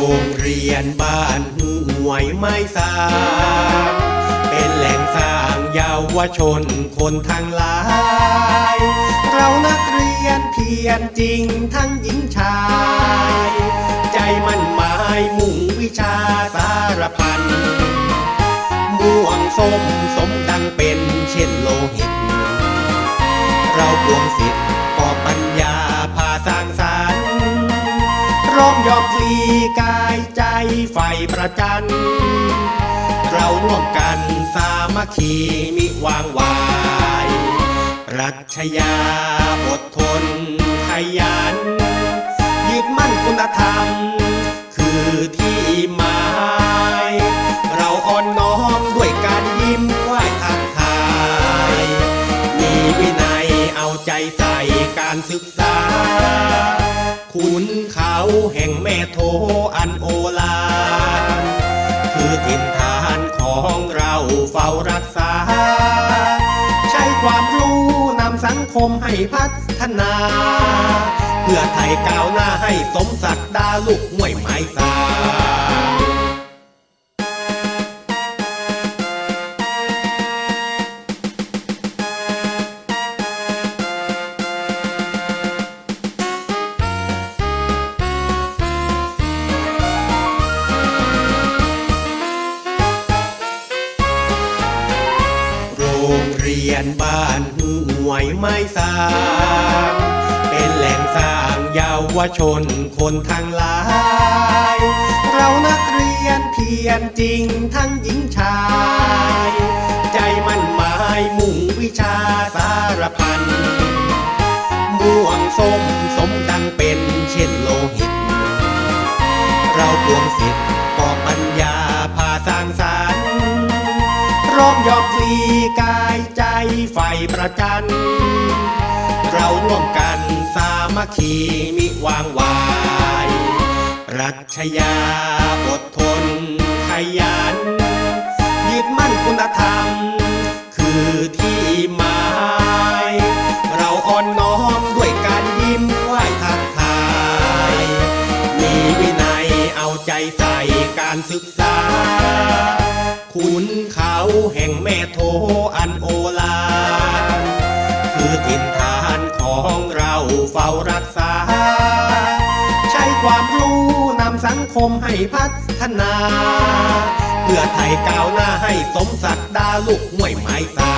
รงเรียนบ้านห่วยไม้สร้างเป็นแหล่งสร้างเยาวชนคนทั้งหลาย เรานักเรียนเพียรจริงทั้งหญิงชาย ใจมันหมายมุ่งวิชาสารพันม่วงส้มสมดังเป็นเช่นโลหิต เราปวงสิทธ กายใจไฟประจัน เราร่วมกันสามัคคีมิวางวายปรัชญาอดทนขยัน ยึดมั่นคุณธรรม คือที่หมาย เราอ่อนน้อมด้วยการยิ้มไหว้ทักทาย มีวินัยเอาใจใส่การศึกษา ขุนเขาแห่งแม่โทอันโอลานคือถิ่นฐานของเราเฝ้ารักษา ใช้ความรู้นำสังคมให้พัฒนา เพื่อไทยก้าวหน้าให้สมศักดาลูกห้วยไม้สา รงเรียนบ้านห่วยไม้สร้างเป็นแหล่งสร้างเยาวชนคนทั้งหลาย เรานักเรียนเพียรจริงทั้งหญิงชาย ใจมั่นหมายมุ่งวิชาสารพันม่วงส้มสมดังเป็นเช่นโลหิต เราปวงสิทธิ์ก่อปัญญาพาสร้างสรรร้อมยอมพลีกาย ประจัน เราร่วมกันสามัคคีมิวางวาย รัชญาอดทนขยัน ยึดมั่นคุณธรรม คือที่หมาย เราอ่อนน้อมด้วยการยิ้มไหว้ทักทาย มีวินัยเอาใจใส่การศึกษาขุนเขาแห่งแม่โทอันโอ ของเราเฝ้ารักษา ใช้ความรู้นำสังคมให้พัฒนา เพื่อไทยก้าวหน้าให้สมศักดาลูกห้วยไม้ตา